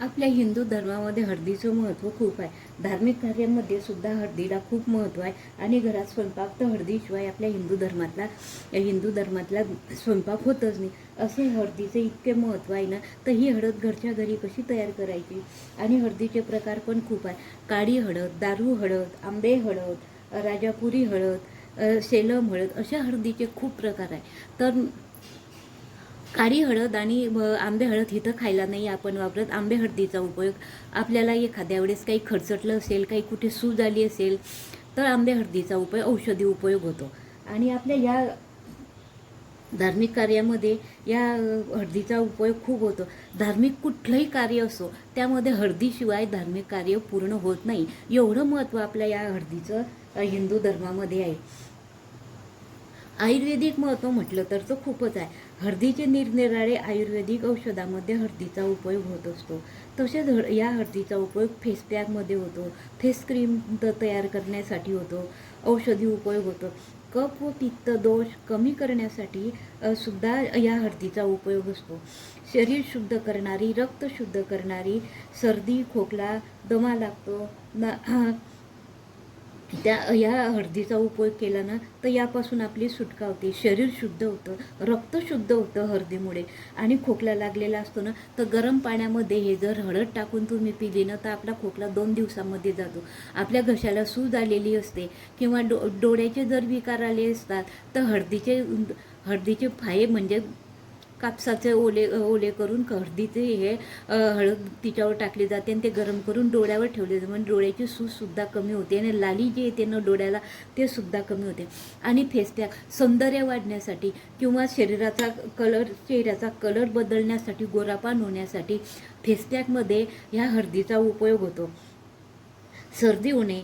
आपल्या हिंदू धर्मामध्ये हळदीचं महत्त्व खूप आहे. धार्मिक कार्यामध्ये सुद्धा हळदीला खूप महत्त्व आहे. आणि घरात स्वयंपाक तर हळदीशिवाय आपल्या हिंदू धर्मातला हिंदू धर्मातला स्वयंपाक होतच नाही. असे हळदीचे इतके महत्त्व आहे ना तर ही हळद घरच्या घरी कशी तयार करायची? आणि हळदीचे प्रकार पण खूप आहे काळी हळद दारू हळद आंबे हळद राजापुरी हळद सेलम हळद अशा हळदीचे खूप प्रकार आहे तर काळी हळद आणि आंबे हळद इथं खायला नाही आपण वापरत. आंबे हळदीचा उपयोग आपल्याला एखाद्या वेळेस काही खडचटलं असेल काही कुठे सूज आली असेल तर आंबे हळदीचा उपयोग औषधी उपयोग होतो. आणि आपल्या या धार्मिक कार्यामध्ये या हळदीचा उपयोग खूप होतो. धार्मिक कुठलंही कार्य असो त्यामध्ये हळदीशिवाय धार्मिक कार्य पूर्ण होत नाही. एवढं महत्त्व आपल्या या हळदीचं हिंदू धर्मामध्ये आहे. आयुर्वेदिक महत्त्व म्हटलं तर तो खूपच आहे. हळदीचे निरनिराळे आयुर्वेदिक औषधामध्ये हळदीचा उपयोग होत असतो. तसेच हळ या हळदीचा उपयोग फेस पॅकमध्ये होतो. फेस क्रीम त- तयार करण्यासाठी होतो. औषधी उपयोग होतो. कप व पित्त दोष कमी करण्यासाठी सुद्धा या हळदीचा उपयोग असतो. शरीर शुद्ध करणारी रक्त शुद्ध करणारी सर्दी खोकला दमा लागतो. ना त्या या हळदीचा उपयोग केला ना तर यापासून आपली सुटका होते शरीर शुद्ध होतं रक्त शुद्ध होतं हळदीमुळे. आणि खोकला लागलेला असतो ना तर गरम पाण्यामध्ये हे जर हळद टाकून तुम्ही पिली ना तर आपला खोकला दोन दिवसामध्ये जातो. आपल्या घशाला सूज आलेली असते किंवा डो डोळ्याचे जर विकार आले असतात तर हळदीचे हळदीचे फाये म्हणजे कापसाचे ओले ओले करून हळदीचे हे हळद तिच्यावर टाकली जाते आणि ते गरम करून डोळ्यावर ठेवले जाते. म्हणजे डोळ्याची सूजसुद्धा कमी होते आणि लाली जी येते ना डोळ्याला ते सुद्धा कमी होते. आणि फेसपॅक सौंदर्य वाढण्यासाठी किंवा शरीराचा कलर चेहऱ्याचा कलर बदलण्यासाठी गोरापान होण्यासाठी फेसपॅकमध्ये ह्या हळदीचा उपयोग होतो. सर्दी होणे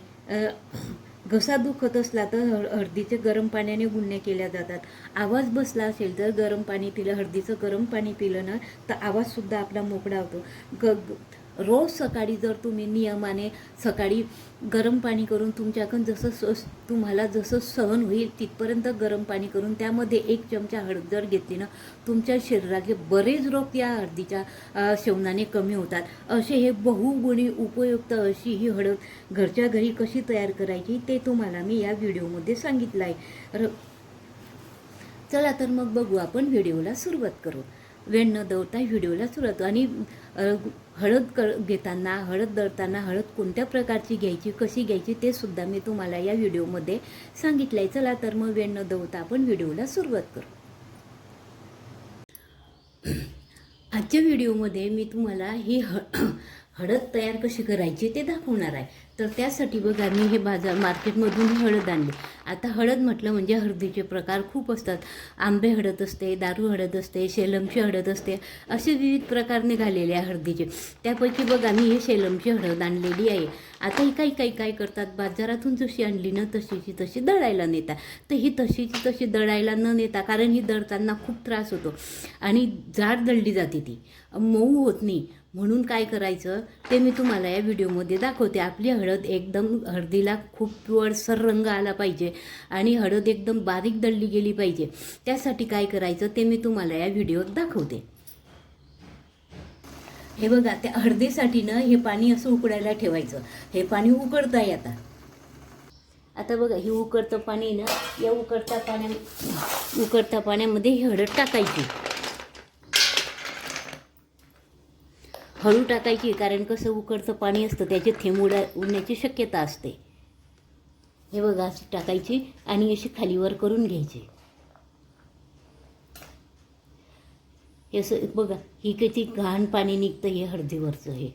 घसा दुखत असला तर हळ हळदीचे गरम पाण्याने गुन्हे केल्या जातात. आवाज बसला असेल तर गरम पाणी पिलं हळदीचं गरम पाणी पिलं ना तर आवाजसुद्धा आपला मोकळा होतो. ग- रोज सकाळी जर तुम्ही नियमाने सकाळी गरम पाणी करून तुमच्याकडून जसं स तुम्हाला जसं सहन होईल तिथपर्यंत गरम पाणी करून त्यामध्ये एक चमचा हळद जर घेतली ना तुमच्या शरीरातले बरेच रोग या हळदीच्या सेवनाने कमी होतात. असे हे बहुगुणी उपयुक्त अशी ही हळद घरच्या घरी कशी तयार करायची ते तुम्हाला मी या व्हिडिओमध्ये सांगितलं आहे. र चला तर मग बघू आपण व्हिडिओला सुरुवात करू. वेळ न दवता व्हिडिओला सुरुवात. आणि हळद कर घेताना हळद दळताना हळद कोणत्या प्रकारची घ्यायची कशी घ्यायची ते सुद्धा मी तुम्हाला या व्हिडिओमध्ये सांगितलं आहे चला तर मग वेळ न दवता आपण व्हिडिओला सुरुवात करू. आजच्या व्हिडिओमध्ये मी तुम्हाला ही ह हळद तयार कशी करायची ते दाखवणार आहे. तर त्यासाठी बघा मी हे बाजार मार्केटमधून हळद आणली. आता हळद म्हटलं म्हणजे हळदीचे प्रकार खूप असतात. आंबे हळद असते दारू हळद असते शेलमची हळद असते असे विविध प्रकार निघालेले आहे हळदीचे. त्यापैकी बघा मी हे शेलमची हळद आणलेली आहे. आता ही काही काही काय करतात? बाजारातून जशी आणली ना तशीची तशी दळायला नेता तर ही तशीची तशी दळायला न नेता कारण ही दळताना खूप त्रास होतो. आणि जाड दळली जाते ती. मऊ होत नाही. म्हणून काय करायचं? ते मी तुम्हाला या व्हिडिओमध्ये दाखवते. आपली हळद हळद एकदम हळदीला खूप पिवळसर रंग आला पाहिजे आणि हळद एकदम बारीक दळली गेली पाहिजे. त्यासाठी काय करायचं ते मी तुम्हाला या व्हिडिओत दाखवते. हे बघा त्या हळदीसाठी ना हे पाणी असं उकडायला ठेवायचं. हे पाणी उकडतं आहे आता आता बघा हे उकडतं पाणी ना या उकडत्या पाण्या उकडत्या पाण्यामध्ये हळद टाकायची. हळू टाकायची कारण कसं उकडचं पाणी असतं त्याचे थेंब उडा उडण्याची शक्यता असते हे बघा अशी टाकायची आणि अशी खालीवर करून घ्यायची हे असं बघा ही किती घाण पाणी निघतं हे हळदीवरचं हे.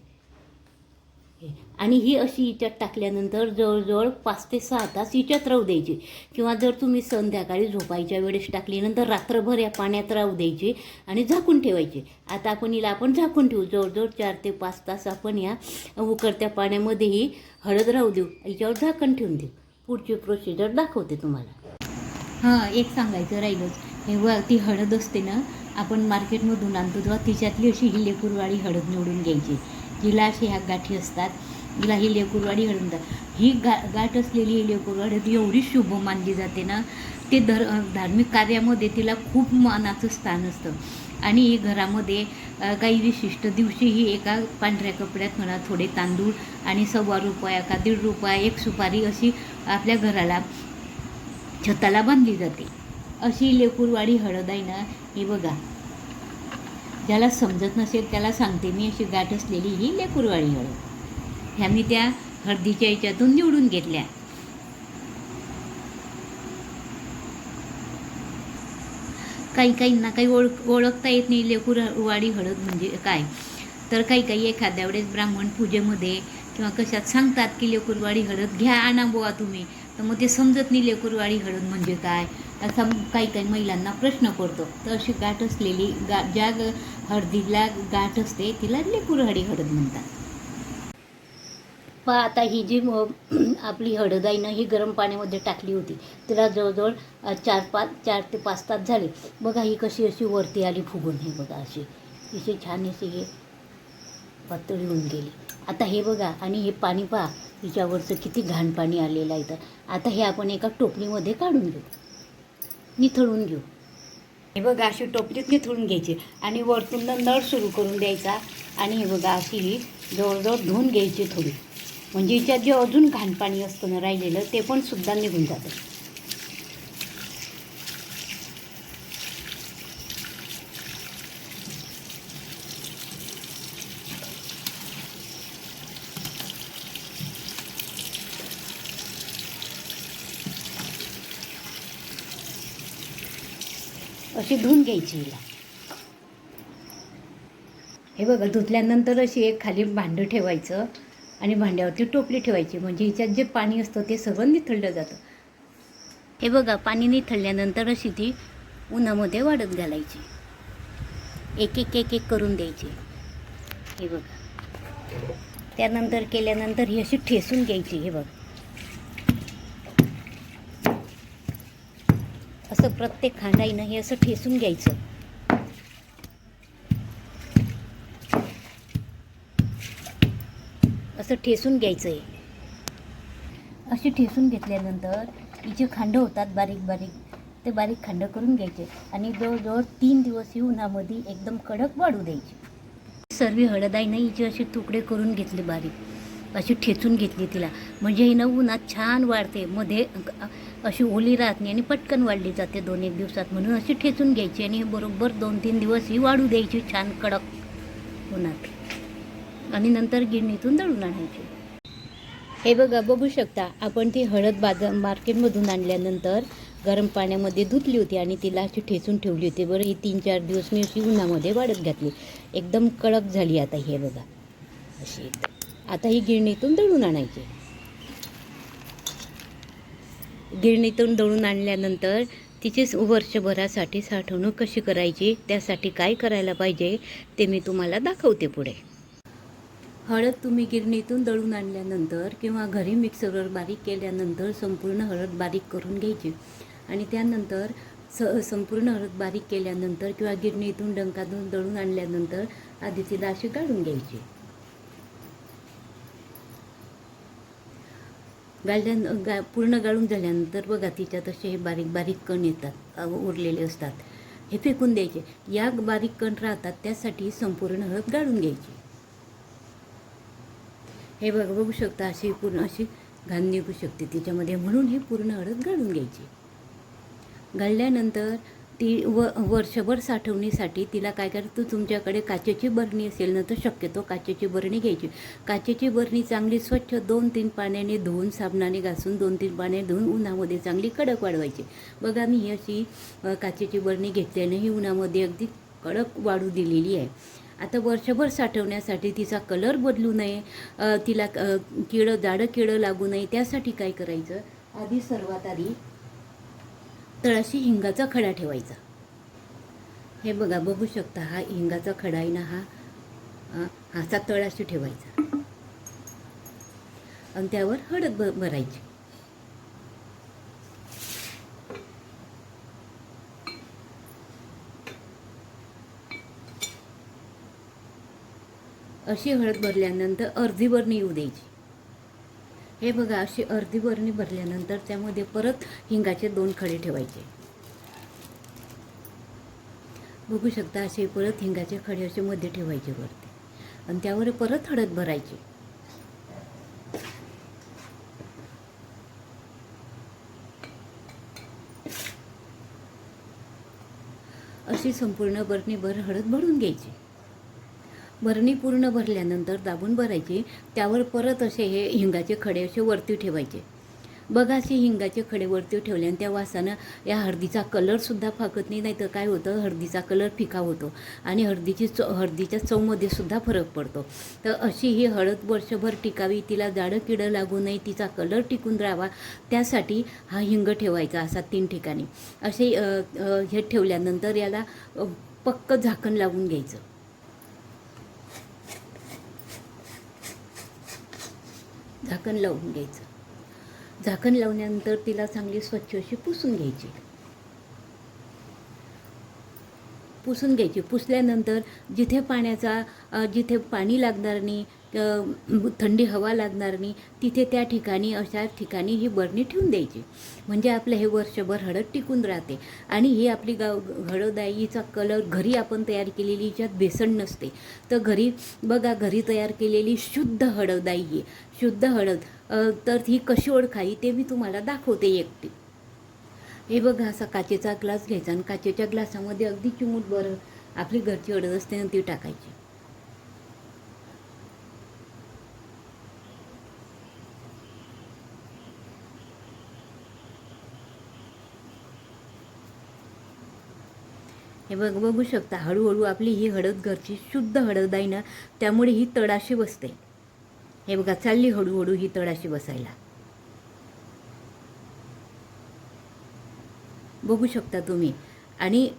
आणि ही अशी हिच्यात टाकल्यानंतर जवळजवळ पाच ते सहा तास हिच्यात राहू द्यायची. किंवा जर तुम्ही संध्याकाळी झोपायच्या वेळेस टाकली नंतर रात्रभर या पाण्यात राहू द्यायची आणि झाकून ठेवायची. आता आपण हिला आपण झाकून ठेवू. जवळजवळ चार ते पाच तास आपण या उकळत्या पाण्यामध्ये ही हळद राहू देऊ. हिच्यावर झाकण ठेवून देऊ. पुढची प्रोसिजर दाखवते तुम्हाला. हां एक सांगायचं राहिलंच हे व ती हळद असते ना आपण मार्केटमधून आणतो तेव्हा तिच्यातली अशी ही हळद निवडून घ्यायची. हिला अशी ह्या गाठी असतात. हिला ही लेकुरवाडी हळद ही गा गाठ असलेली ही लेकुरवाडी हळद एवढी शुभ मानली जाते ना ते धर धार्मिक कार्यामध्ये तिला खूप मानाचं स्थान असतं. आणि घरामध्ये काही विशिष्ट दिवशीही एका पांढऱ्या कपड्यात म्हणा थोडे तांदूळ आणि सव्वा रुपया का दीड रुपया एक सुपारी अशी आपल्या घराला छताला बांधली जाते. अशी लेकूरवाडी हळद आहे ना हे बघा. ज्याला समजत नसेल त्याला सांगते मी अशी गाठ असलेली ही लेकुरवाळी हळद ह्या मी त्या हळदीच्या याच्यातून निवडून घेतल्या. काही काहींना काही ओळख ओळखता येत नाही लेकुरवाळी हळद म्हणजे काय? तर काही काही एखाद्या वेळेस ब्राह्मण पूजेमध्ये किंवा कशात सांगतात की लेकुरवाडी हळद घ्या आणा बुवा तुम्ही. तर मग ते समजत नाही लेकुरवाडी हळद म्हणजे काय. असा काही काही महिलांना प्रश्न पडतो. तर अशी गाठ असलेली गा ज्या ग- हळदीला गाठ असते तिला लेकूरवाडी हळद म्हणतात. पहा आता ही जी आपली हळद आहे ना ही गरम पाण्यामध्ये टाकली होती तिला जवळजवळ चार पाच चार ते पाच तास झाले. बघा ही कशी अशी वरती आली फुगून हे बघा अशी. अशी छान अशी हे पातळी होऊन गेली. आता हे बघा आणि हे पाणी पहा तिच्यावरचं किती घाण पाणी आलेलं आहे तर आता हे आपण एका टोपलीमध्ये काढून घेऊ. निथळून घेऊ. हे बघा अशी टोपलीत निथळून घ्यायची. आणि वरतून नळ सुरू करून द्यायचा. आणि हे बघा अशी ही जवळजवळ धुवून घ्यायची थोडी. म्हणजे हिच्यात जे अजून घाणपाणी असतं ना राहिलेलं ते पण सुद्धा निघून जातं. अशी धुवून घ्यायची हिला. हे बघा धुतल्यानंतर अशी एक खाली भांडं ठेवायचं आणि भांड्यावरती टोपली ठेवायची. म्हणजे हिच्यात जे पाणी असतं ते सगळं निथळलं जातं. हे बघा पाणी निथळल्यानंतर अशी ती उन्हामध्ये वाढत घालायची. एक एक एक एक करून द्यायची. हे बघा. त्यानंतर केल्यानंतर ही अशी ठेसून घ्यायची हे बघा. असं प्रत्येक खांडाईनं हे असं ठेसून घ्यायचं. असं ठेसून घ्यायचं आहे असे ठेसून घेतल्यानंतर तिचे खांड होतात बारीक बारीक ते बारीक खांड करून घ्यायचे आणि जवळजवळ तीन दिवस ही उन्हामध्ये एकदम कडक वाढू द्यायची. सर्व हळदाईनं हिचे असे तुकडे करून घेतले बारीक. अशी ठेचून घेतली तिला. म्हणजे ही ना उन्हात छान वाढते. मध्ये अशी ओली राहत नाही आणि पटकन वाढली जाते दोन एक दिवसात. म्हणून अशी ठेचून घ्यायची आणि बरोबर दोन तीन दिवस ही वाढू द्यायची छान कडक उन्हात. आणि नंतर गिरणीतून दळून आणायची. हे बघा बघू शकता आपण ती हळद बाजार मार्केटमधून आणल्यानंतर गरम पाण्यामध्ये धुतली होती आणि तिला अशी ठेचून ठेवली होती. बरं ही तीन चार दिवस मी अशी उन्हामध्ये वाढत घातली. एकदम कडक झाली आता हे बघा. अशी. आता ही गिरणीतून दळून आणायची. गिरणीतून दळून आणल्यानंतर तिची वर्षभरासाठी साठवणूक कशी करायची त्यासाठी काय करायला पाहिजे ते मी तुम्हाला दाखवते पुढे. हळद तुम्ही गिरणीतून दळून आणल्यानंतर किंवा घरी मिक्सरवर बारीक केल्यानंतर संपूर्ण हळद बारीक करून घ्यायची. आणि त्यानंतर स संपूर्ण हळद बारीक केल्यानंतर किंवा गिरणीतून डंकातून दळून आणल्यानंतर आधी ती अशी काढून घ्यायची. गाळल्यान गा पूर्ण गाळून झाल्यानंतर बघा तिच्यात असे हे बारीक बारीक कण येतात उरलेले असतात. हे फेकून द्यायचे. या बारीक कण राहतात त्यासाठी संपूर्ण हळद गाळून घ्यायची. हे बघा बघू शकता अशी पूर्ण अशी घाण निघू शकते तिच्यामध्ये. म्हणून हे पूर्ण हळद गाळून घ्यायची. गाळल्यानंतर ती व वर्षभर साठवणीसाठी तिला काय करायचं तुमच्याकडे काचेची बरणी असेल ना तर शक्यतो काचेची बरणी घ्यायची. काचेची बरणी चांगली स्वच्छ दोन तीन पाण्याने धुवून साबणाने घासून दोन तीन पाण्याने धुवून उन्हामध्ये चांगली कडक वाढवायची. बघा मी ही अशी काचेची बरणी घेतल्याने ही उन्हामध्ये अगदी कडक वाढू दिलेली आहे. आता वर्षभर साठवण्यासाठी तिचा कलर बदलू नये तिला अ, किडं जाडं किडं लागू नये त्यासाठी काय करायचं? आधी सर्वात आधी तळाशी हिंगाचा खडा ठेवायचा. हे बघा बघू शकता हा हिंगाचा खडा आहे ना हा हाचा तळाशी ठेवायचा. आणि त्यावर हळद ब भरायची. अशी हळद भरल्यानंतर अर्धी बरणी येऊ द्यायची. हे बघा अशी अर्धी बरणी भरल्यानंतर त्यामध्ये परत हिंगाचे दोन खडे ठेवायचे. बघू शकता असे परत हिंगाचे खडे असे मध्ये ठेवायचे वरती. आणि त्यावर परत हळद भरायची. अशी संपूर्ण बरणीभर हळद भरून घ्यायची. भरणी पूर्ण भरल्यानंतर दाबून भरायची त्यावर परत असे हे हिंगाचे खडे असे वरती ठेवायचे. बघा असे हिंगाचे खडे वरती ठेवले आणि त्या वासानं या हळदीचा कलरसुद्धा फाकत नाही नाही तर काय होतं? हळदीचा कलर फिका होतो आणि हळदीची चव हळदीच्या चवमध्ये सुद्धा फरक पडतो. तर अशी ही हळद वर्षभर टिकावी तिला जाडं किडं लागू नये तिचा कलर टिकून राहावा त्यासाठी हा हिंग ठेवायचा असा तीन ठिकाणी. असे हे ठेवल्यानंतर याला पक्क झाकण लावून घ्यायचं. झाकण लावून घ्यायचं. झाकण लावल्यानंतर तिला चांगली स्वच्छ अशी पुसून घ्यायची. पुसून घ्यायची. पुसल्यानंतर जिथे पाण्याचा जिथे पाणी लागणार नाही थंडी हवा लागणार नाही तिथे त्या ठिकाणी अशा ठिकाणी ही बरणी ठेवून द्यायची. म्हणजे आपलं हे वर्षभर हळद टिकून राहते. आणि ही आपली गाव हळदाईचा कलर घरी आपण तयार केलेली हिच्यात बेसन नसते. तर घरी बघा घरी तयार केलेली शुद्ध हळदाई आहे शुद्ध हळद. तर ही कशी ओळखावी ते मी तुम्हाला दाखवते एकटी. हे बघा असा काचेचा ग्लास घ्यायचा आणि काचेच्या ग्लासामध्ये अगदी चिमूट बरं आपली घरची हळद असते ना ती टाकायची. हे बघ बघू शकता हळूहळू आपली ही हळद घरची शुद्ध हळद आहे ना त्यामुळे ही तळाशी बसते. हे बघा चालली हळूहळू ही तळाशी बसायला. बघू शकता तुम्ही. आणि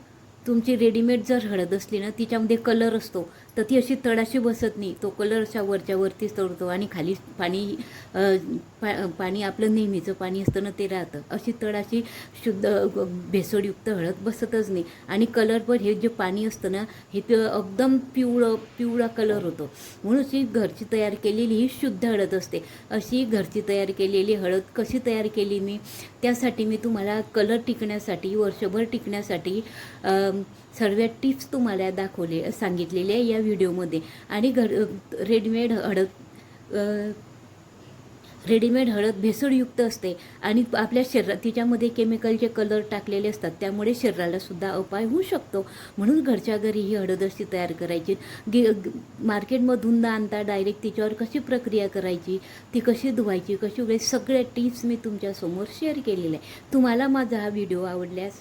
तुमची रेडीमेड जर हळद असली ना तिच्यामध्ये कलर असतो. तर ती अशी तळाशी बसत नाही. तो कलर अशा वरच्या वरतीच तळतो आणि खाली पाणी पा पाणी आपलं नेहमीचं पाणी असतं ना ते राहतं. अशी तळाशी शुद्ध अ, भेसळयुक्त हळद बसतच नाही. आणि कलर पण हे जे पाणी असतं ना हे एकदम पिवळं पिवळा कलर होतो. म्हणून ही घरची तयार केलेली ही शुद्ध हळद असते. अशी घरची तयार केलेली हळद कशी तयार केली मी त्यासाठी मी तुम्हाला कलर टिकण्यासाठी वर्षभर टिकण्यासाठी सर्व टिप्स तुम्हाला दाखवले सांगितलेले आहे या व्हिडिओमध्ये. आणि घर रेडीमेड हळद रेडीमेड हळद भेसळयुक्त असते. आणि आपल्या शरीरात तिच्यामध्ये केमिकलचे कलर टाकलेले असतात. त्यामुळे शरीराला सुद्धा अपाय होऊ शकतो. म्हणून घरच्या घरी ही हळद अशी तयार करायची. गे मार्केटमधून न आणता डायरेक्ट तिच्यावर कशी प्रक्रिया करायची ती कशी धुवायची कशी उघडायची सगळ्या टिप्स मी तुमच्यासमोर शेअर केलेल्या आहे तुम्हाला माझा हा व्हिडिओ आवडल्यास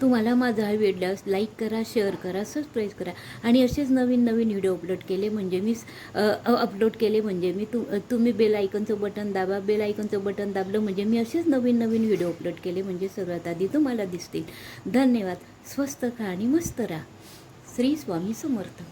तुम्हाला माझा हा व्हिडिओ लाईक करा शेअर करा सबस्क्राईब करा. आणि असेच नवीन नवीन व्हिडिओ अपलोड केले म्हणजे मी अपलोड केले म्हणजे मी तु तुम्ही बेल आयकनचं बटन दाबा बेल आयकनचं बटन दाबलं म्हणजे मी असेच नवीन नवीन व्हिडिओ अपलोड केले म्हणजे सर्वात आधी तुम्हाला दिसतील. धन्यवाद. स्वस्त खा आणि मस्त राहा. श्री स्वामी समर्थ.